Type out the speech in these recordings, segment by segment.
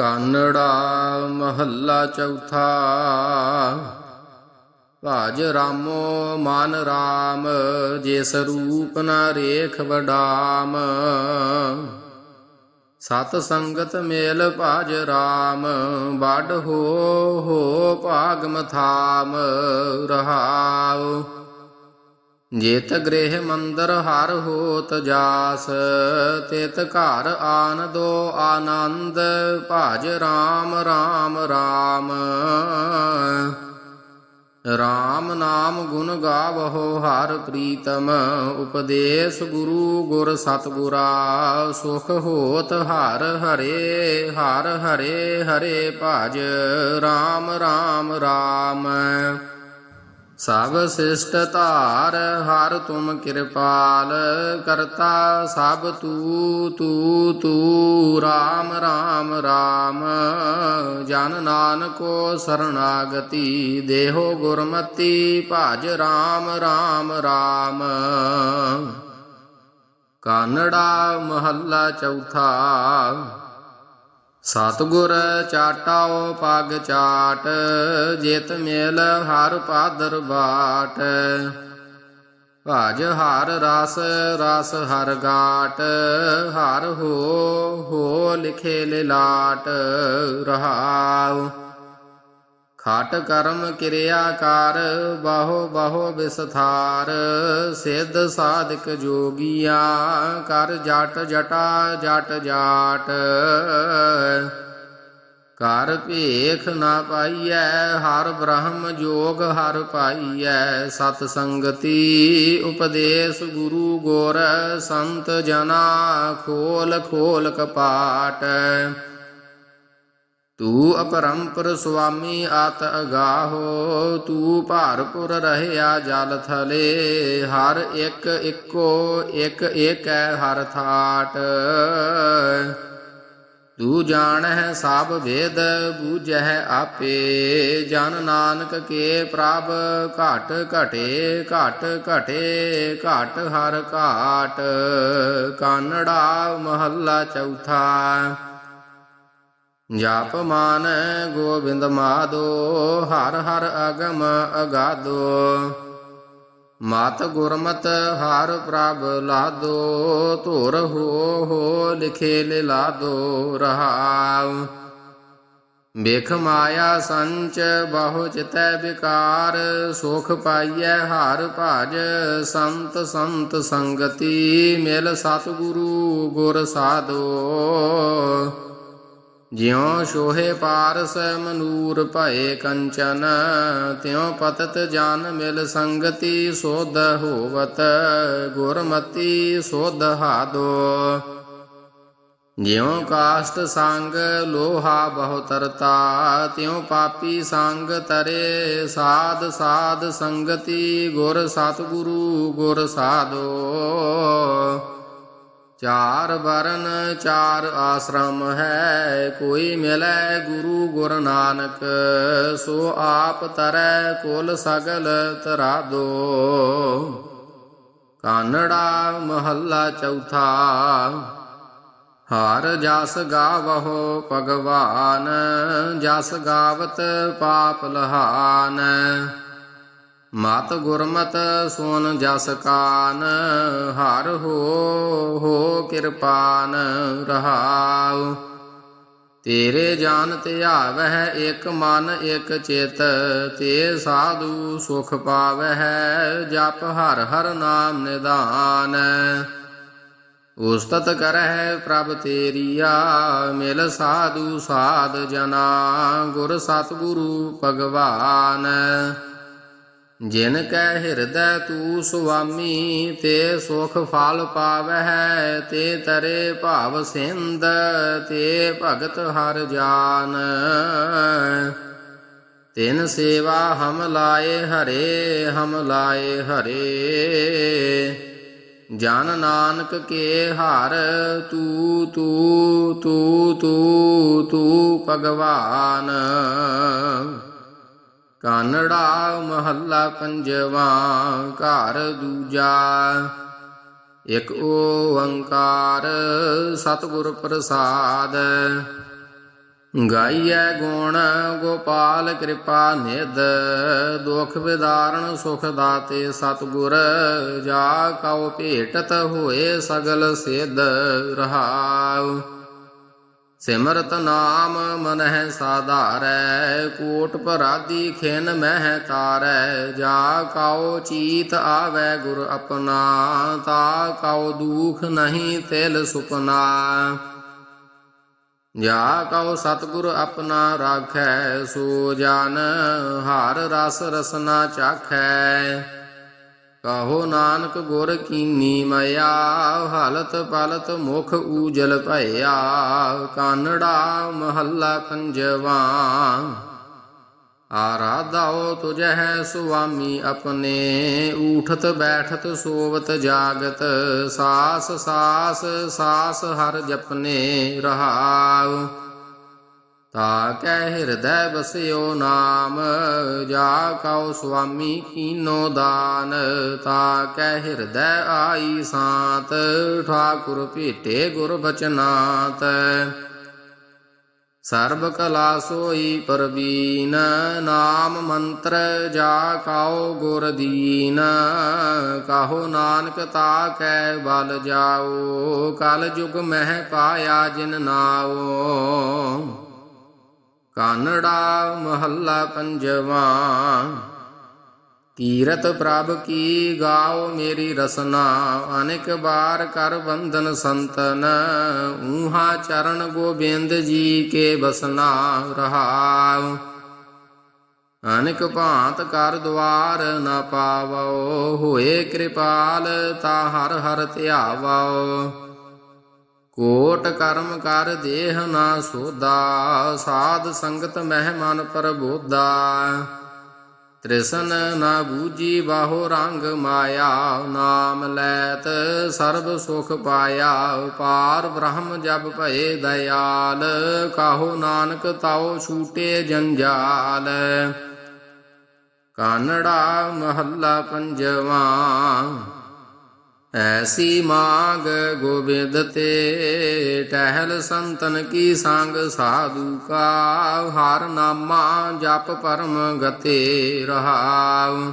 ਕਾਨੜਾ ਮਹੱਲਾ ਚੌਥਾ। ਭਾਜ ਰਾਮੋ ਮਨ ਰਾਮ, ਜੇ ਸਰੂਪ ਨਾ ਰੇਖ ਵਡਾਮ। ਸਤ ਸੰਗਤ ਮੇਲ ਭਾਜ ਰਾਮ, ਵੱਡ ਹੋ ਹੋ ਭਾਗ ਮਥਾਮ ਰਹਾਉ। ਜੇਤ ਗ੍ਰਹਿ ਮੰਦਰ ਹਰ ਹੋਤ ਜਾਸ, ਤਿਤ ਘਰ ਆਨੰਦੋ ਆਨੰਦ, ਭਜ ਰਾਮ ਰਾਮ ਰਾਮ। ਰਾਮ ਨਾਮ ਗੁਣ ਗਾਵਹੁ ਹਰ ਪ੍ਰੀਤਮ, ਉਪਦੇਸ਼ ਗੁਰੂ ਗੁਰ ਸਤਗੁਰਾ। ਸੁਖ ਹੋਤ ਹਰ ਹਰੇ ਹਰ ਹਰੇ ਹਰੇ ਭਜ, ਰਾਮ ਰਾਮ ਰਾਮ। ਸਭ ਸਿਸ਼ਟ ਧਾਰ, ਹਰ ਤੁਮ ਕਿਰਪਾਲ ਕਰਤਾ, ਸਭ ਤੂ ਤੂ ਤੂ, ਰਾਮ ਰਾਮ ਰਾਮ। ਜਨ ਨਾਨਕੋ ਸਰਣਾਗਤੀ, ਦੇਹੋ ਗੁਰਮਤੀ, ਭਜ ਰਾਮ ਰਾਮ ਰਾਮ। ਕਾਨੜਾ ਮਹੱਲਾ ਚੌਥਾ। ਸਤਗੁਰ ਚਾਟਾਓ ਪਗ ਚਾਟ, ਜੇਤ ਮੇਲ ਹਰ ਪਾਦਰ ਬਾਟ। ਭਾਜ ਹਰ ਰਸ ਰਸ ਹਰ ਗਾਟ, ਹਰ ਹੋ ਹੋ ਲਿਖੇ ਲਿਲਾਟ ਰਹਾਉ। ਖਟ ਕਰਮ ਕਿਰਿਆ ਕਰ ਬਾਹੋ ਬਾਹੋ ਵਿਸਥਾਰ। ਸਿੱਧ ਸਾਧਕ ਜੋਗੀਆ, ਕਰ ਜਟ ਜਟਾ ਜਟ ਜਾਟ। ਕਰ ਭੇਖ ਨਾ ਪਾਈਐ, ਹਰ ਬ੍ਰਹਮ ਜੋਗ ਹਰ ਪਾਈਐ। ਸਤ ਸੰਗਤੀ ਉਪਦੇਸ਼ ਗੁਰੂ ਗੋਰ, ਸੰਤ ਜਨਾ ਖੋਲ ਖੋਲ ਕਪਾਟ ਤੂ ਅਪਰੰਪਰ ਸੁਆਮੀ ਆਤ ਅਗਾਹੋ, ਤੂ ਭਾਰਪੁਰ ਰਹਿਆ ਜਲ ਥਲੇ, ਹਰ ਇੱਕ ਇੱਕੋ, ਇੱਕ ਏਕੈ ਹਰ ਥਾਟ। ਤੂ ਜਾਣਹਿ ਸਭ ਵੇਦ, ਬੂਝਹਿ ਆਪੇ, ਜਨ ਨਾਨਕ ਕੇ ਪ੍ਰਭ, ਘਟ ਘਟੇ ਘਟ ਘਟੇ, ਘਟ ਹਰ ਘਾਟ। ਕਾਨੜਾ ਮਹੱਲਾ ਚੌਥਾ। ਜਪ ਮਾਨ ਗੋਬਿੰਦ ਮਾਦੋ, ਹਰ ਹਰ ਅਗਮ ਅਗਾਦੋ। ਮਤ ਗੁਰਮਤ ਹਰ ਪ੍ਰਭ ਲਾਦੋ, ਧੁਰ ਹੋ ਹੋ ਲਿਖੇ ਲਿਲਾਦੋ ਰਹਾਉ। ਵੇਖ ਮਾਇਆ ਸੰਚ ਬਹੁ ਚਿਤੈ ਵਿਕਾਰ, ਸੁਖ ਪਾਈਐ ਹਰ ਭਜ, ਸੰਤ ਸੰਤ ਸੰਗਤੀ ਮਿਲ ਸਤਿਗੁਰੂ ਗੁਰ ਸਾਧੋ ਜਿਉ ਸੋਹੇ ਪਾਰਸ ਮਨੂਰ ਭਏ ਕੰਚਨ, ਤਿਉ ਪਤਤ ਜਨ ਮਿਲ ਸੰਗਤੀ ਸੋਧ ਹੋਵਤ, ਗੁਰਮਤੀ ਸੋਧ ਹਾਦੋ। ਜਿਉ ਕਾਸ਼ਟ ਸੰਗ ਲੋਹਾ ਬਹੁ ਤਰਤਾ ਤਿਉ ਪਾਪੀ ਸੰਗ ਤਰੇ, ਸਾਧ ਸਾਧ ਸੰਗਤੀ, ਗੁਰ ਸਤਿਗੁਰੂ ਗੁਰ ਸਾਧੋ। ਚਾਰ ਵਰਨ ਚਾਰ ਆਸ਼ਰਮ ਹੈ, ਕੋਈ ਮਿਲੈ ਗੁਰੂ ਗੁਰ ਨਾਨਕ ਸੋ ਆਪ ਤਰੈ ਕੋਲ ਸਗਲ ਤਰਾਦੋ। ਕਾਨੜਾ ਮਹੱਲਾ ਚੌਥਾ, ਹਰ ਜਸ ਗਾਵਹੁ ਭਗਵਾਨ, ਜਸ ਗਾਵਤ ਪਾਪ ਲਹਾਨ। ਮਤ ਗੁਰਮਤ ਸੋਨ ਜਸ ਕਾਨ, ਹਰ ਹੋ ਹੋ ਕਿਰਪਾਨ ਰਹਾਉ। ਤੇਰੇ ਜਾਨ ਧਿਆਵਹਿ ਇੱਕ ਮਨ, ਇੱਕ ਚਿਤ, ਤੇ ਸਾਧੂ ਸੁਖ ਪਾਵਹਿ, ਜਪ ਹਰ ਹਰ ਨਾਮ ਨਿਦਾਨ। ਉਸਤਤ ਕਰਹਿ ਪ੍ਰਭ ਤੇਰੀਆ, ਮਿਲ ਸਾਧੂ ਸਾਧ ਜਨਾ, ਗੁਰ ਸਤਿਗੁਰੂ ਭਗਵਾਨ। ਜਿਨ ਕੈ ਹਿਰਦੈ ਤੂ ਸੁਆਮੀ, ਤੇ ਸੁਖ ਫਲ ਪਾਵਹਿ, ਤੇ ਤਰੇ ਭਾਵ ਸਿੰਧ, ਤੇ ਭਗਤ ਹਰ ਜਾਨ। ਤਿਨ ਸੇਵਾ ਹਮ ਲਾਏ ਹਰੇ, ਹਮ ਲਾਏ ਹਰੇ। ਜਨ ਨਾਨਕ ਕੇ ਹਰ, ਤੂ ਤੂ ਤੂ ਤੂ ਤੂ ਭਗਵਾਨ। ਕਾਨੜਾ ਮਹੱਲਾ ਪੰਜਵਾ, ਘਰ ਦੂਜਾ। ਇਕ ਓੰਕਾਰ ਸਤਿਗੁਰ ਪ੍ਰਸਾਦ। ਗਾਈਐ ਗੁਣ ਗੋਪਾਲ ਕਿਰਪਾ ਨਿਦ ਦੁਖ ਵਿਦਾਰਨ ਸੁਖ ਦਾਤੇ ਸਤਿਗੁਰ, ਜਾ ਕਉ ਭੇਟਤ ਹੋਏ ਸਗਲ ਸਿਧ ਰਹਾਉ। ਸਿਮਰਤ ਨਾਮ ਮਨਹਿ ਸਾਧਾਰੈ, ਕੋਟ ਪਰਾਦੀ ਖਿਨ ਮਹਿ ਤਾਰੈ, ਜਾ ਕਉ ਚੀਤ ਆਵੈ ਗੁਰ ਆਪਣਾ, ਤਾ ਕਉ ਦੂਖ ਨਹੀਂ ਤਿਲ ਸੁਪਨਾ। ਜਾ ਕਉ ਸਤਿਗੁਰ ਆਪਣਾ ਰਾਖੈ, ਸੋ ਜਾਨ ਹਰ ਰਸ ਰਸਨਾ ਚਾਖੈ। ਕਹੋ ਨਾਨਕ ਗੁਰ ਕੀਨੀ ਮਇਆ, ਹਲਤ ਪਲਤ ਮੁਖ ਊਜਲ ਭਇਆ, ਕਾਨੜਾ ਮਹੱਲਾ ਪੰਜਵਾ ਆਰਾਧਾਓ ਤੁਝਹਿ ਸੁਆਮੀ ਆਪਣੇ, ਊਠਤ ਬੈਠਤ ਸੋਵਤ ਜਾਗਤ, ਸਾਸ ਸਾਸ ਸਾਸ ਹਰ ਜਪਨੇ ਰਹਾਉ। ਤਾ ਕੈ ਹਿਰਦੈ ਬਸਿਓ ਨਾਮ, ਜਾ ਕਉ ਸੁਆਮੀ ਕੀਨੋ ਦਾਨ। ਤਾ ਕੈ ਹਿਰਦੈ ਆਈ ਸਾਤ, ਠਾਕੁਰ ਭੇਟੇ ਗੁਰ ਬਚਨਾਤ। ਸਰਬ ਕਲਾ ਸੋਈ ਪਰਬੀਨ ਨਾਮ ਮੰਤਰ ਜਾ ਕਾਓ ਗੁਰ ਦੀਨ। ਕਾਹੋ ਨਾਨਕ ਤਾ ਕੈ ਬਲ ਜਾਓ, ਕਲ ਜੁਗ ਮਹਿ ਪਾਇਆ ਜਿਨ ਨਾਓ। ਕਾਨੜਾ ਮਹੱਲਾ ਪੰਜਵਾ। ਕੀਰਤ ਪ੍ਰਭ ਕੀ ਗਾਓ ਮੇਰੀ ਰਸਨਾ, ਅਨੇਕ ਬਾਰ ਕਰ ਬੰਧਨ ਸੰਤਨ। ਊਹਾ ਚਰਨ ਗੋਬਿੰਦ ਜੀ ਕੇ ਬਸਨਾ ਰਹਾਉ। ਅਨੇਕ ਭਾਂਤ ਕਰ ਦੁਆਰ ਨ ਪਾਵੋ, ਹੋਏ ਕਿਰਪਾਲ ਤਾ ਹਰ ਹਰ ਧਿਆਵੋ। ਕੋਟ ਕਰਮ ਕਰ ਦੇਹ ਨਾ ਸੋਦਾ, ਸਾਧ ਸੰਗਤ ਮਹਿ ਮਨ ਪ੍ਰਬੋਧਾ। ਤ੍ਰਿਸ਼ਨ ਨਾ ਬੂਜੀ ਬਾਹੋ ਰੰਗ ਮਾਇਆ, ਨਾਮ ਲੈਤ ਸਰਬ ਸੁਖ ਪਾਇਆ ਪਾਰ ਬ੍ਰਹਮ ਜਬ ਭਏ ਦਇਆਲ, ਕਾਹੋ ਨਾਨਕ ਤਾਉ ਛੂਟੇ ਜੰਜਾਲ। ਕਾਨੜਾ ਮਹੱਲਾ ਪੰਜਵਾ ਐਸੀ ਮਾਗ ਗੋਬਿੰਦ ਤੇ ਟਹਿਲ ਸੰਤਨ ਕੀ ਸੰਗ ਸਾਧੂ ਕਾ ਹਰ ਨਾਮਾ ਜਪ ਪਰਮ ਗਤੇ ਰਹਾਉ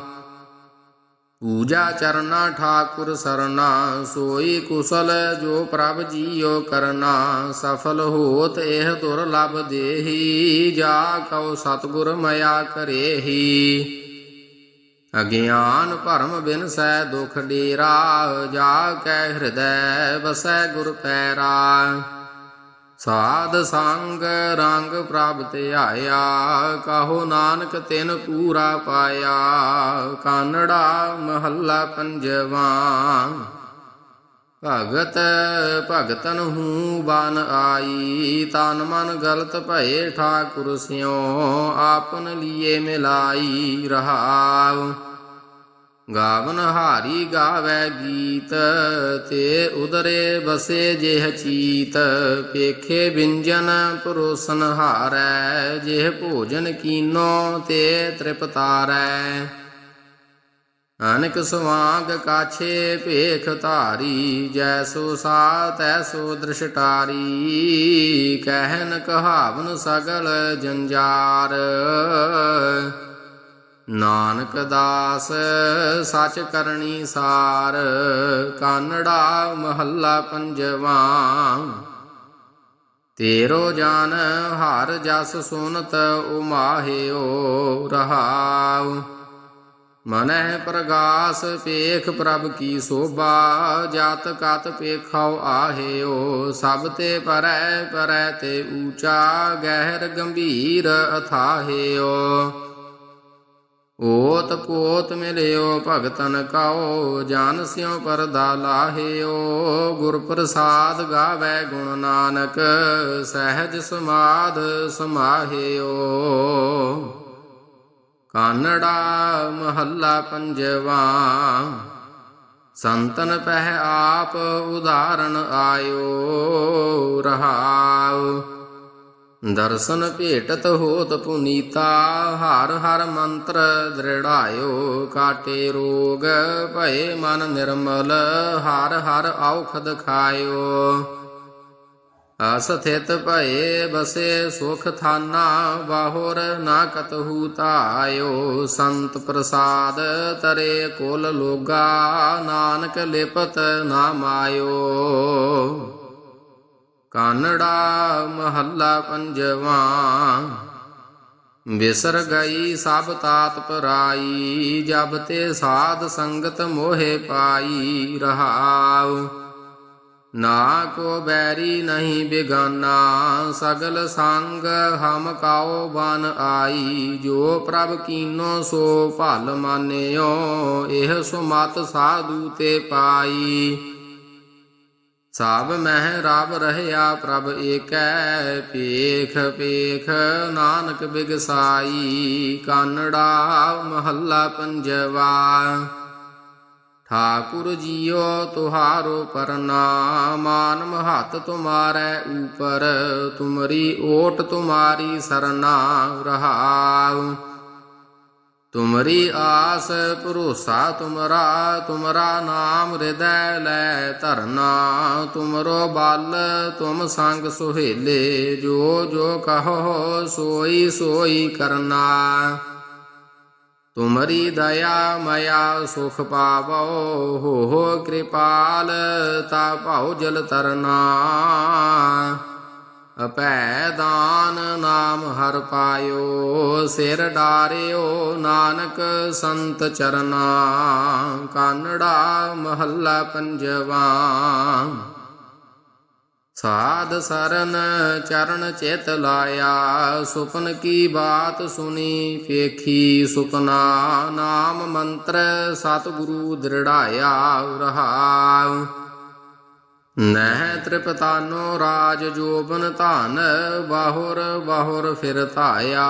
ਪੂਜਾ ਚਰਨਾ ਠਾਕੁਰ ਸਰਨਾ, ਸੋਈ ਕੁਸਲ ਜੋ ਪ੍ਰਭ ਜੀਓ ਕਰਨਾ, ਸਫਲ ਹੋਤ ਇਹ ਦੁਰਲਭ ਦੇਹੀ, ਜਾ ਕਉ ਸਤਗੁਰ ਮਇਆ ਕਰੇਹੀ। ਅਗਿਆਨ ਭਰਮ ਬਿਨ ਸੈ ਦੁਖ ਡੇਰਾ ਜਾ ਕੈ ਹਿਰਦੈ ਵਸੈ ਗੁਰ ਪੈਰਾ। ਸਾਧ ਸੰਗ ਰੰਗ ਪ੍ਰਭ ਧਿਆਇਆ, ਕਾਹੋ ਨਾਨਕ ਤਿਨ ਪੂਰਾ ਪਾਇਆ। ਕਾਨੜਾ ਮਹੱਲਾ ਪੰਜਵਾ, ਭਗਤ ਭਗਤਨ ਹੂੰ ਬਨ ਆਈ। ਤਨ ਮਨ ਗਲਤ ਭਏ ਠਾਕੁਰ ਸਿਓ ਆਪਨ ਲੀਏ ਮਿਲਾਈ ਰਹਾਉ। ਗਾਵਨ ਹਾਰੀ ਗਾਵੇ ਗੀਤ, ਤੇ ਉਦਰੇ ਬਸੇ ਜਿਹ ਚੀਤ। ਪੇਖੇ ਵਿੰਜਨ ਪਰੋਸਨ ਹਾਰੈ, ਜਿਹ ਭੋਜਨ ਕੀਨੋ ਤੇ ਤ੍ਰਿਪਤਾਰੈ। ਅਨਕ ਸਵਾਂਗ ਕਾਛੇ ਭੇਖ ਧਾਰੀ, ਜੈਸੋ ਸਾ ਤੈਸੋ ਦ੍ਰਿਸ਼ਟਾਰੀ। ਕਹਿਨ ਕਹਾਵਨ ਸਗਲ ਜੰਜਾਰ। ਨਾਨਕ ਦਾਸ, ਸਚ ਕਰਨੀ ਸਾਰ, ਕਾਨੜਾ ਮਹੱਲਾ ਪੰਜਵਾ। ਤੇਰੋ ਜਾਨ ਹਰ ਜਸ ਸੁਨਤ ਉਮਾਹਿਓ ਰਹਾਉ। ਮਨਹਿ ਪ੍ਰਗਾਸ ਪੇਖ ਪ੍ਰਭ ਕੀ ਸੋਭਾ, ਜਤ ਕਤ ਪੇਖਾਉ ਆਹਿਓ। ਸਭ ਤੇ ਪਰੈ ਪਰੈ ਤੇ ਊਚਾ, ਗਹਿਰ ਗੰਭੀਰ ਅਥਾਹਿਓ। ਓਤ ਪੋਤ ਮਿਲਿਓ, ਭਗਤਨ ਕਾਓ, ਜਾਨ ਸਿਉ ਪਰਦਾ ਲਾਹਿਓ। ਗੁਰ ਪ੍ਰਸਾਦ ਗਾਵੇ ਗੁਣ ਨਾਨਕ, ਸਹਿਜ ਸਮਾਧ ਸਮਾਹਿਓ। ਕਾਨੜਾ ਮਹੱਲਾ ਪੰਜਵਾ, ਸੰਤਨ ਪਹਿ ਆਪ ਉਦਾਹਰਨ ਆਇਓ, ਰਹਾਉ। ਦਰਸ਼ਨ ਭੇਟਤ ਹੋਤ ਪੁਨੀਤਾ, ਹਰ ਹਰ ਮੰਤਰ ਦ੍ਰਿੜਾਇਓ ਕਾਟੇ ਰੋਗ, ਭਏ ਮਨ ਨਿਰਮਲ, ਹਰ ਹਰ ਔਖਦ ਖਾਇਓ। ਅਸਥਿਤ ਭਏ ਬਸੇ ਸੁਖ ਥਾਨਾ, ਬਾਹੁਰ ਨਾ ਕਤਹੂ ਧਾਇਓ ਸੰਤ ਪ੍ਰਸਾਦ ਤਰੇ ਕੋਲ ਲੋਗਾ, ਨਾਨਕ ਲਿਪਤ ਨਾ ਮਾਇਓ। ਕਾਨੜਾ ਮਹੱਲਾ ਪੰਜਵਾ। ਵਿਸਰ ਗਈ ਸਭ ਤਾਤ ਪਰਾਈ, ਜਬ ਤੇ ਸਾਧ ਸੰਗਤ ਮੋਹਿ ਪਾਈ ਰਹਾਉ। ਨਾ ਕੋ ਬੈਰੀ ਨਹੀਂ ਬਿਗਾਨਾ, ਸਗਲ ਸੰਗ ਹਮ ਕਾਓ ਬਨ ਆਈ। ਜੋ ਪ੍ਰਭ ਕੀਨੋ ਸੋ ਭਲ ਮਾਨਿਓ, ਇਹ ਸੁਮਤ ਸਾਧੂ ਤੇ ਪਾਈ। ਸਭ ਮਹਿ ਰਬ ਰਹਿਆ ਪ੍ਰਭ ਏਕੈ ਪੇਖ ਪੇਖ ਨਾਨਕ ਬਿਗਸਾਈ, ਕਾਨੜਾ ਮਹੱਲਾ ਪੰਜਵਾ। ਠਾਕੁਰ ਜੀਓ ਤੁਹਾਰੋ ਪਰਨਾਮਾਨ ਮਹਤ ਤੁਮਾਰੈ ਊਪਰ, ਤੁਮਰੀ ਓਟ ਤੁਮਾਰੀ ਸਰਨਾ ਰਹਾਉ। ਤੁਮਰੀ ਆਸ ਭਰੋਸਾ ਤੁਮਰਾ ਤੁਮਰਾ ਨਾਮ ਹਿਰਦੈ ਲੈ ਧਰਨਾ। ਤੁਮਰੋ ਬਲ, ਤੁਮ ਸੰਗ ਸੁਹੇਲੇ, ਜੋ ਜੋ ਕਹੋ, ਸੋਈ ਸੋਈ ਕਰਨਾ। ਤੁਮਰੀ ਦਇਆ, ਮਇਆ ਸੁਖ ਪਾਵੋ, ਹੋ ਹੋ ਕਿਰਪਾਲ, ਤਾ ਭਾਉ ਜਲ ਤਰਨਾ। ਅਪੈ ਦਾਨ ਨਾਮ ਹਰ ਪਾਇਓ, ਸਿਰ ਡਾਰਿਓ ਨਾਨਕ ਸੰਤ ਚਰਨਾ, ਕਾਨੜਾ ਮਹੱਲਾ ਪੰਜਵਾ। ਸਾਧ ਸਰਨ ਚਰਨ ਚਿਤ ਲਾਇਆ, ਸੁਪਨ ਕੀ ਬਾਤ ਸੁਣੀ ਵੇਖੀ, ਸੁਪਨਾ ਨਾਮ ਮੰਤਰ ਸਤਿਗੁਰੂ ਦ੍ਰਿੜਾਇਆ, ਰਹਾਉ। ਨਹਿ ਤ੍ਰਿਪਤਾਨੋ ਰਾਜ ਜੋਬਨ ਧਨ ਬਾਹੁਰ ਬਾਹੁਰ ਫਿਰ ਧਾਇਆ।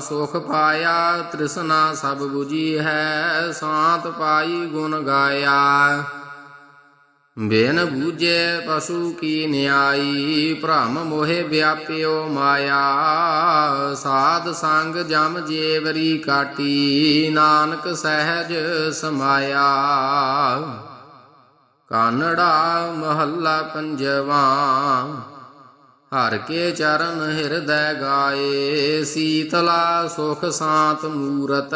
ਸੁਖ ਪਾਇਆ, ਤ੍ਰਿਸ਼ਨਾ ਸਭ 부ਜੀ ਹੈ, ਸਾਤ ਪਾਈ ਗੁਣ ਗਾਇਆ। ਬੇਨ ਬੂਝੇ ਪਸ਼ੂ ਕੀ ਨਿਆਈ, ਭ੍ਰਮ ਮੋਹਿ ਵਿਆਪਿਓ ਮਾਇਆ। ਸਾਧ ਸੰਗ ਜਮ ਜੇਵਰੀ ਕਾਟੀ, ਨਾਨਕ ਸਹਿਜ ਸਮਾਇਆ। ਕਾਨੜਾ ਮਹੱਲਾ ਪੰਜਵਾ। ਹਰ ਕੇ ਚਰਨ ਹਿਰਦੈ ਗਾਏ, ਸੀਤਲਾ ਸੁਖ ਸਾਤ ਮੂਰਤ,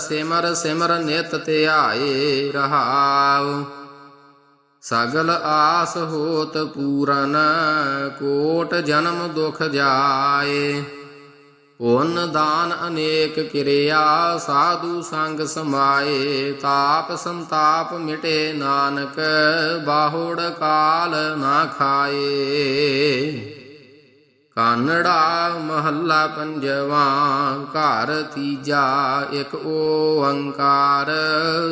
ਸਿਮਰ ਸਿਮਰ ਨਿਤ ਧਿਆਏ ਰਹਾਉ। ਸਗਲ ਆਸ ਹੋਤ ਪੂਰਨ, ਕੋਟ ਜਨਮ ਦੁਖ ਜਾਏ। ਪੁੰਨ ਦਾਨ ਅਨੇਕ ਕਿਰਿਆ, ਸਾਧੂ ਸੰਗ ਸਮਾਏ, ਤਾਪ ਸੰਤਾਪ ਮਿਟੇ ਨਾਨਕ, ਬਾਹੁੜ ਕਾਲ ਨਾ ਖਾਏ। ਕਾਨੜਾ ਮਹੱਲਾ ਪੰਜਵਾ, ਘਰ ਤੀਜਾ ਇੱਕ ਓੰਕਾਰ,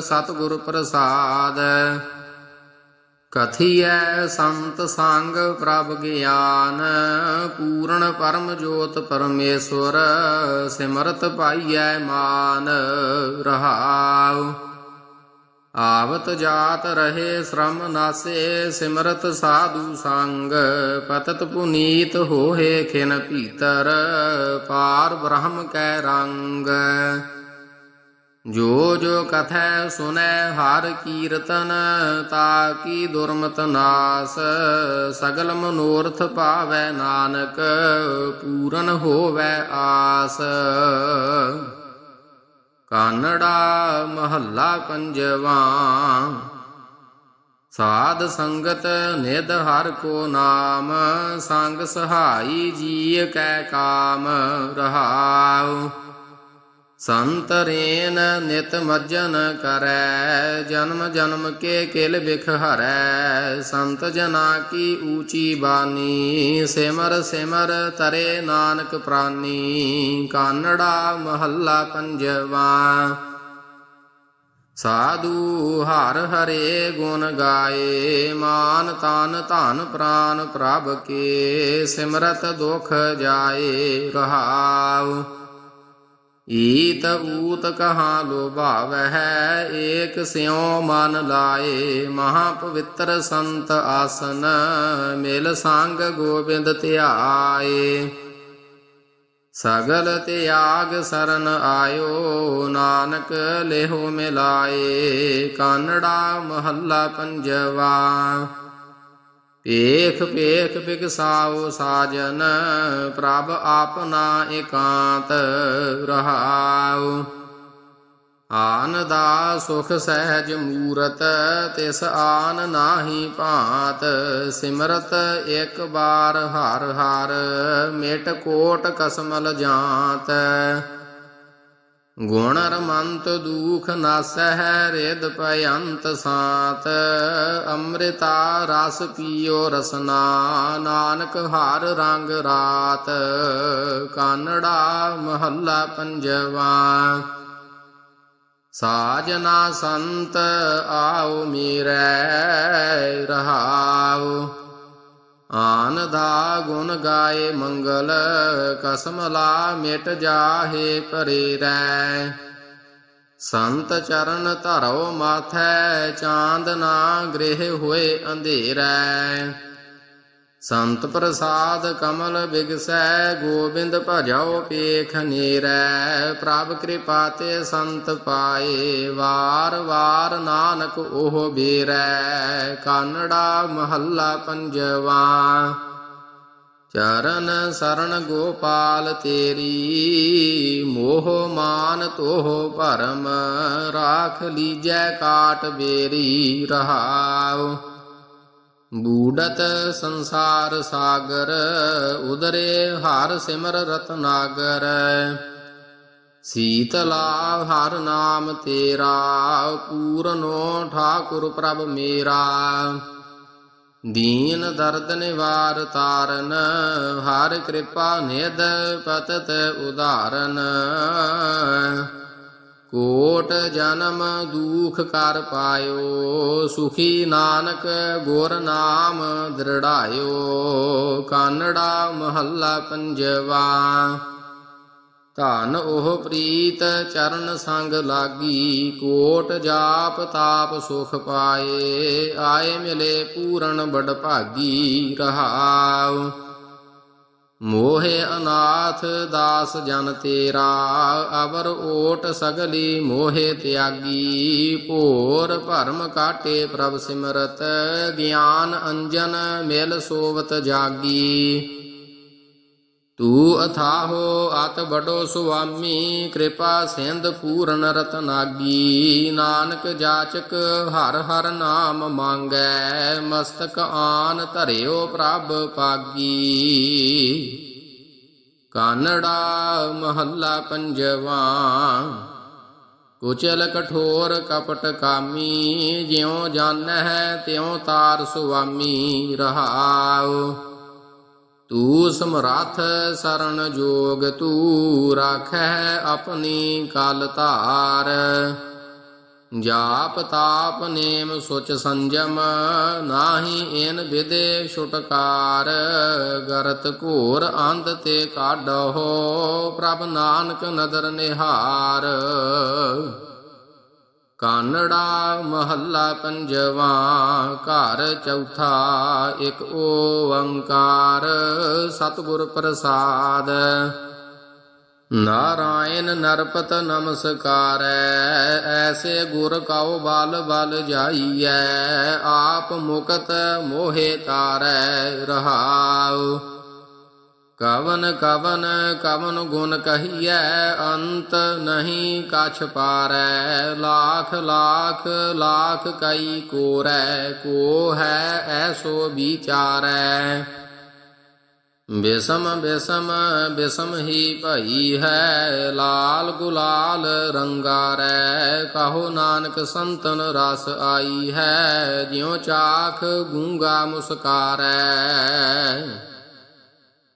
ਸਤਿਗੁਰ ਪ੍ਰਸਾਦ। ਕਥੀਐ ਸੰਤ ਸੰਗ ਪ੍ਰਭ ਗਿਆਨ, ਪੂਰਨ ਪਰਮ ਜੋਤ ਪਰਮੇਸ਼ਵਰ, ਸਿਮਰਤ ਪਾਈਐ ਮਾਨ ਰਹਾਉ। ਆਵਤ ਜਾਤ ਰਹੇ ਸ਼ਰਮ ਨਾਸੇ, ਸਿਮਰਤ ਸਾਧੂ ਸੰਗ, ਪਤਤ ਪੁਨੀਤ ਹੋਏ ਖਿਨ ਭੀਤਰ, ਪਾਰ ਬ੍ਰਹਮ ਕੈ ਰੰਗ। ਜੋ ਜੋ ਕਥੈ ਸੁਨੈ ਹਰ ਕੀਰਤਨ, ਤਾ ਕੀ ਦੁਰਮਤ ਨਾਸ ਸਗਲ ਮਨੋਰਥ ਪਾਵੈ ਨਾਨਕ, ਪੂਰਨ ਹੋਵੈ ਆਸ। ਕਾਨੜਾ ਮਹੱਲਾ ਪੰਜਵਾ, ਸਾਧ ਸੰਗਤ ਨਿਧ ਹਰ ਕੋ ਨਾਮ, ਸੰਗ ਸਹਾਈ ਜੀ ਕੈ ਕਾਮ ਰਹਾਉ। ਸੰਤਰੇਨ ਨਿਤ ਮੱਜਨ ਕਰੈ, ਜਨਮ ਜਨਮ ਕੇ ਕਿਲ ਬਿਖ ਹਰੈ। ਸੰਤ ਜਨਾ ਕੀ ਊਚੀ ਬਾਨੀ, ਸਿਮਰ ਸਿਮਰ ਤਰੇ ਨਾਨਕ ਪ੍ਰਾਨੀ। ਕਾਨੜਾ ਮਹੱਲਾ ਪੰਜਵਾ। ਸਾਧੂ ਹਰ ਹਰੇ ਗੁਣ ਗਾਏ, ਮਾਨ ਤਾਨ ਧਨ ਪ੍ਰਾਨ ਪ੍ਰਭ ਕੇ। ਸਿਮਰਤ ਦੁਖ ਜਾਏ ਰਹਾਉ। ਈਤ ਊਤ ਕਹਾਂ ਲੋਭਾਵਹਿ ਏਕ ਸਿਉ ਮਨ ਲਾਏ। ਮਹਾ ਪਵਿੱਤਰ ਸੰਤ ਆਸਨ, ਮਿਲ ਸੰਗ ਗੋਬਿੰਦ ਧਿਆਏ। ਸਗਲ ਤਿਆਗ ਸਰਨ ਆਇਓ, ਨਾਨਕ ਲੇਹੋ ਮਿਲਾਏ। ਕਾਨੜਾ ਮਹੱਲਾ ਪੰਜਵਾ। ਪੇਖ ਪੇਖ ਬਿਗਸਾਓ ਸਾਜਨ, ਪ੍ਰਭ ਆਪਨਾ ਏਕਾਂਤ ਰਹਾਉ। ਆਨ ਦਾ ਸੁਖ ਸਹਿਜ ਮੂਰਤ, ਤਿਸ ਆਨ ਨਾਹੀ ਭਾਂਤ। ਸਿਮਰਤ ਇੱਕ ਬਾਰ ਹਰ ਹਰ, ਮਿਟ ਕੋਟ ਕਸਮਲ ਜਾਂਤ। ਗੁਣ ਰਮੰਤ ਦੂਖ ਨਾਸਹਿ ਰਿਦ ਭਯੰਤ ਸਾਤ, ਅੰਮ੍ਰਿਤਾ ਰਸ ਪੀਓ ਰਸਨਾ, ਨਾਨਕ ਹਰ ਰੰਗ ਰਾਤ, ਕਾਨੜਾ ਮਹੱਲਾ ਪੰਜਵਾ। ਸਾਜਨਾ ਸੰਤ ਆਓ ਮੇਰੇ ਰਹਾਓ ਆਨ ਦਾ ਗੁਣ ਗਾਏ ਮੰਗਲ ਕਸਮ ਲਾ ਮਿਟ ਜਾਹੇ ਪਰੇ ਰੈ। ਸੰਤ ਚਰਨ ਧਰੋ ਮਾਥੈ ਚਾਂਦ ਨਾ ਗ੍ਰਹਿ ਹੋਏ ਅੰਧੇਰੈ। ਸੰਤ ਪ੍ਰਸਾਦ ਕਮਲ ਬਿਗਸੈ, ਗੋਬਿੰਦ ਭਜਉ ਪੇਖ ਨੀਰੈ। ਪ੍ਰਭ ਕਿਰਪਾ ਤੇ ਸੰਤ ਪਾਏ, ਵਾਰ ਵਾਰ ਨਾਨਕ ਉਹ ਬੇਰੈ। ਕਾਨੜਾ ਮਹੱਲਾ ਪੰਜਵਾ। ਚਰਨ ਸਰਣ ਗੋਪਾਲ ਤੇਰੀ, ਮੋਹ ਮਾਨ ਤੋਹ ਭਰਮ। ਰਾਖ ਲੀਜੈ ਕਾਟ ਬੇਰੀ ਰਹਾਉ। ਬੂਡਤ ਸੰਸਾਰ ਸਾਗਰ, ਉਦਰੇ ਹਰ ਸਿਮਰ ਰਤਨਾਗਰ ਸੀਤਲਾ ਹਰ ਨਾਮ ਤੇਰਾ, ਪੂਰਨੋ ਠਾਕੁਰ ਪ੍ਰਭ ਮੇਰਾ। ਦੀਨ ਦਰਦ ਨਿਵਾਰ ਤਾਰਨ, ਹਰ ਕਿਰਪਾ ਨਿਦ ਪਤਤ ਉਦਾਰਨ। ਕੋਟ ਜਨਮ ਦੂਖ ਕਰ ਪਾਇਓ, ਸੁਖੀ ਨਾਨਕ ਗੁਰ ਨਾਮ ਦ੍ਰਿੜਾਇਓ, ਕਾਨੜਾ ਮਹੱਲਾ ਪੰਜਵਾ। ਧਨ ਉਹ ਪ੍ਰੀਤ ਚਰਨ ਸੰਗ ਲਾਗੀ, ਕੋਟ ਜਾਪ ਤਾਪ ਸੁਖ ਪਾਏ, ਆਏ ਮਿਲੇ ਪੂਰਨ ਬੜ ਭਾਗੀ ਰਹਾਉ। ਮੋਹਿ ਅਨਾਥ ਦਾਸ ਜਨ ਤੇਰਾ, ਅਵਰ ਓਟ ਸਗਲੀ ਮੋਹਿ ਤਿਆਗੀ। ਭੋਰ ਭਰਮ ਕਾਟੇ ਪ੍ਰਭ ਸਿਮਰਤ, ਗਿਆਨ ਅੰਜਨ ਮਿਲ ਸੋਵਤ ਜਾਗੀ। ਤੂ ਅਥਾਹੋ ਅਤ ਬਡੋ ਸੁਆਮੀ, ਕਿਰਪਾ ਸਿੰਧ ਪੂਰਨ ਰਤਨਾਗੀ ਨਾਨਕ ਜਾਚਕ ਹਰ ਹਰ ਨਾਮ ਮੰਗੈ, ਮਸਤਕ ਆਨ ਧਰਿਓ ਪ੍ਰਭ ਪਾਗੀ। ਕਾਨੜਾ ਮਹੱਲਾ ਪੰਜਵਾ, ਕੁਚਲ ਕਠੋਰ ਕਪਟ ਕਾਮੀ, ਜਿਉ ਜਾਣੈ ਤਿਉ ਤਾਰ ਸੁਆਮੀ ਰਹਾਉ। ਤੂ ਸਮਰੱਥ ਸਰਣ ਜੋਗ ਤੂ ਰਾਖੈ ਆਪਣੀ ਕਲ ਧਾਰ। ਜਾਪ ਤਾਪ ਨੇਮ ਸੁਚ ਸੰਜਮ, ਨਾਹੀ ਏਨ ਵਿਦੇ ਛੁਟਕਾਰ। ਗਰਤ ਘੋਰ ਅੰਧ ਤੇ ਕਾਢੋ ਪ੍ਰਭ ਨਾਨਕ ਨਦਰ ਨਿਹਾਰ। ਕਾਨੜਾ ਮਹੱਲਾ ਪੰਜਵਾ, ਘਰ ਚੌਥਾ, ਇੱਕ ਓੰਕਾਰ, ਸਤਿਗੁਰ ਪ੍ਰਸਾਦ। ਨਾਰਾਇਣ ਨਰਪਤ ਨਮਸਕਾਰੈ ਐਸੇ ਗੁਰ ਕਉ ਬਲ ਬਲ ਜਾਈਐ, ਆਪ ਮੁਕਤ ਮੋਹਿ ਤਾਰੈ ਰਹਾਉ। ਕਵਨ ਕਵਨ ਕਵਨ ਗੁਣ ਕਹੀਐ ਅੰਤ ਨਹੀਂ ਕਛ ਪਾਰੈ ਲਾਖ ਲਾਖ ਲਾਖ ਕਈ ਕੋਰੈ ਕੋ ਹੈ ਐਸੋ ਵਿਚਾਰੈ ਬਿਸਮ ਬਿਸਮ ਬਿਸਮ ਹੀ ਭਈ ਹੈ ਲਾਲ ਗੁਲਾਲ ਰੰਗਾਰੈ ਕਹੋ ਨਾਨਕ ਸੰਤਨ ਰਸ ਆਈ ਹੈ ਜਿਉ ਚਾਖ ਗੂੰਗਾ ਮੁਸਕਾਰੈ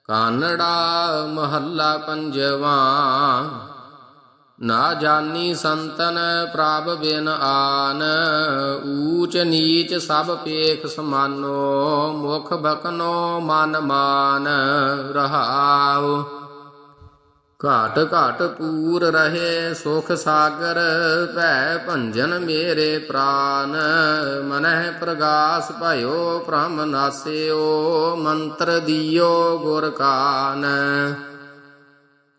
ਕਾਨੜਾ ਮਹੱਲਾ ਪੰਜਵਾ। ਨਾ ਜਾਨੀ ਸੰਤਨ ਪ੍ਰਭ ਬਿਨ ਆਨ। ਊਚ ਨੀਚ ਸਭ ਪੇਖ ਸਮਾਨੋ। ਮੁਖ ਬਕਨੋ ਮਨ ਮਾਨ ਰਹਾਉ। ਘਾਟ ਘਾਟ ਪੂਰ ਰਹੇ, ਸੁਖ ਸਾਗਰ ਭੈ ਭੰਜਨ ਮੇਰੇ ਪ੍ਰਾਨ। ਮਨਹਿ ਪ੍ਰਗਾਸ ਭਇਓ, ਭ੍ਰਮ ਨਾਸਿਓ, ਮੰਤਰ ਦਿਓ ਗੁਰ ਕਾਨ।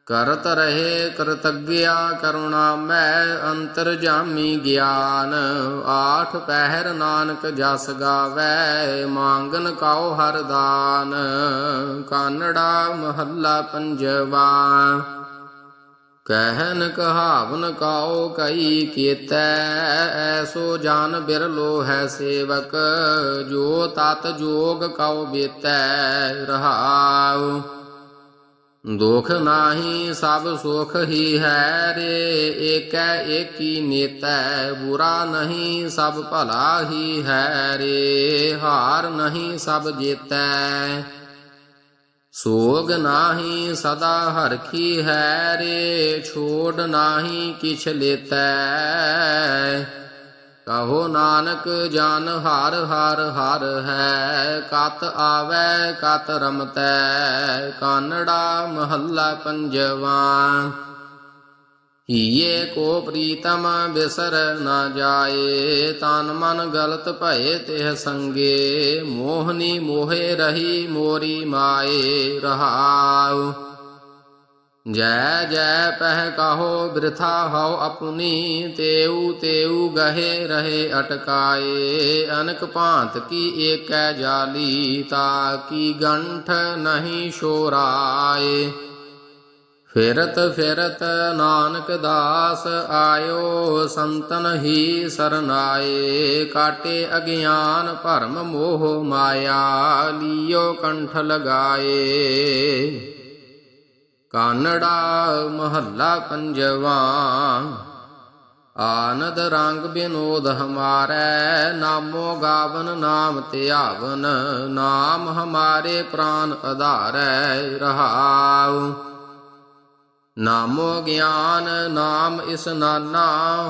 ਕਰਤ ਰਹੇ ਕਰਤਗਿਆ ਕਰੁਣਾ ਮੈਂ ਅੰਤਰ ਜਾਮੀ ਗਿਆਨ। ਆਠ ਪਹਿਰ ਨਾਨਕ ਜਸ ਗਾਵੇ, ਮੰਗਨ ਕਾਉ ਹਰ ਦਾਨ। ਕਾਨੜਾ ਮਹੱਲਾ ਪੰਜਵਾ। ਕਹਿਨ ਕਹਾਵਨ ਕਾਉ ਕਈ ਕੀਤੈ, ਐਸੋ ਜਾਨ ਬਿਰਲੋ ਹੈ ਸੇਵਕ, ਜੋ ਤਤ ਜੋਗ ਕਾਉ ਬੀਤੈ, ਰਹਾਉ। ਦੁਖ ਨਾਹੀ ਸਭ ਸੁਖ ਹੀ ਹੈ ਰੇ, ਏਕੈ ਏਕੀ ਨੀਤੈ, ਬੁਰਾ ਨਹੀਂ ਸਭ ਭਲਾ ਹੀ ਹੈ ਰੇ, ਹਾਰ ਨਹੀਂ ਸਭ ਜੀਤੈ। ਸੋਗ ਨਾਹੀ ਸਦਾ ਹਰਖੀ ਹੈ ਰੇ, ਛੋੜ ਨਾਹੀ ਕਿਛ ਲੇਤੈ। ਕਹੋ ਨਾਨਕ ਜਨ ਹਰ ਹਰ ਹਰ ਹੈ, ਕਤ ਆਵੈ ਕਤ ਰਮਤੈ, ਕਾਨੜਾ ਮਹੱਲਾ ਪੰਜਵਾ। ਹੀਏ ਕੋ ਪ੍ਰੀਤਮ ਬਿਸਰ ਨਾ ਜਾਏ, ਤਨ ਮਨ ਗਲਤ ਭਏ ਤਿਹ ਸੰਗੇ, ਮੋਹਨੀ ਮੋਹੇ ਰਹੀ ਮੋਰੀ ਮਾਏ ਰਹਾਉ। ਜੈ ਜੈ ਪਹਿ ਕਹੋ ਬਿਰਥਾ ਹਉ ਆਪਣੀ ਤੇਉ ਤੇਉ ਗਹੇ ਰਹੇ ਅਟਕਾਏ। ਅਨਕ ਭਾਂਤ ਕੀ ਏਕੈ ਜਾਲੀ, ਤਾ ਕੀ ਗੰਠ ਨਹੀਂ ਸ਼ੋਰਾਏ ਫਿਰਤ ਫਿਰਤ ਨਾਨਕ ਦਾਸ ਆਇਓ, ਸੰਤਨ ਹੀ ਸਰਨਾਏ। ਕਾਟੇ ਅਗਿਆਨ ਭਰਮ ਮੋਹ ਮਾਇਆ, ਲਿਓ ਕੰਠ ਲਗਾਏ। ਕਾਨੜਾ ਮਹੱਲਾ ਪੰਜਵਾ। ਆਨੰਦ ਰੰਗ ਬਿਨੋਦ ਹਮਾਰੈ, ਨਾਮੋ ਗਾਵਨ ਨਾਮ ਧਿਆਵਨ, ਨਾਮ ਹਮਾਰੇ ਪ੍ਰਾਨ ਆਧਾਰੈ ਰਹਾਉ। ਨਾਮੋ ਗਿਆਨ ਨਾਮ ਇਸਨਾਨਾ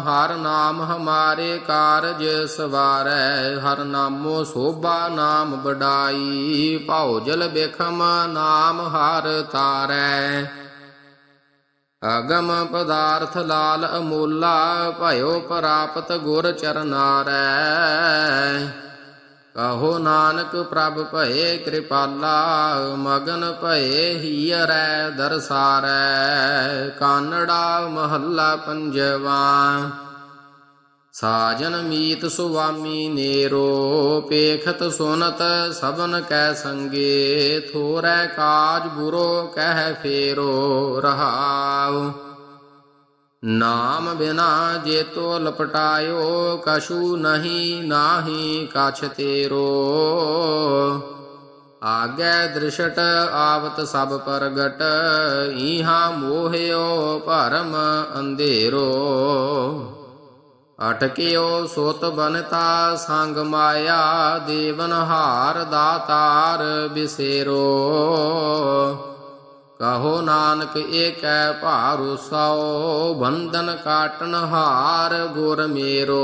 ਹਰ ਨਾਮ ਹਮਾਰੇ ਕਾਰਜ ਸਵਾਰੈ, ਹਰ ਨਾਮੋ ਸੋਭਾ ਨਾਮ ਬਡਾਈ ਭਉ ਜਲ ਬੇਖਮ ਨਾਮ ਹਰ ਤਾਰੈ। ਅਗਮ ਪਦਾਰਥ ਲਾਲ ਅਮੋਲਾ, ਭਇਓ ਪ੍ਰਾਪਤ ਗੁਰ ਚਰਨਾਰੈ। ਕਹੋ ਨਾਨਕ ਪ੍ਰਭ ਭਏ ਕਿਰਪਾਲਾ, ਮਗਨ ਭਏ ਹੀਰੈ ਦਰਸਾਰੈ, ਕਾਨੜਾ ਮਹੱਲਾ ਪੰਜਵਾ। ਸਾਜਨ ਮੀਤ ਸੁਆਮੀ ਨੇਰੋ, ਪੇਖਤ ਸੁਨਤ ਸਭਨ ਕੈ ਸੰਗੇ, ਥੋਰੈ ਕਾਜ ਬੁਰੋ ਕਹਿ ਫੇਰੋ ਰਹਾਉ। ਨਾਮ ਬਿਨਾ ਜੇਤੋ ਲਪਟਾਇਓ, ਕਛੂ ਨਹੀਂ ਨਾਹੀ ਕਛ ਤੇਰੋ। ਆਗੇ ਦ੍ਰਿਸ਼ਟ ਆਵਤ ਸਭ ਪ੍ਰਗਟ, ਈਹਾ ਮੋਹਿਓ ਭਰਮ ਅੰਧੇਰੋ। ਅਟਕਿਓ ਸੋਤ ਬਨਤਾ ਸੰਗ ਮਾਇਆ, ਦੇਵਨ ਹਾਰ ਦਾਤਾਰ ਬਿਸੇਰੋ। ਕਹੋ ਨਾਨਕ ਏਕੈ ਭਾਰੁਸੋ ਬੰਧਨ ਕਾਟਨ ਹਾਰ ਗੁਰ ਮੇਰੋ।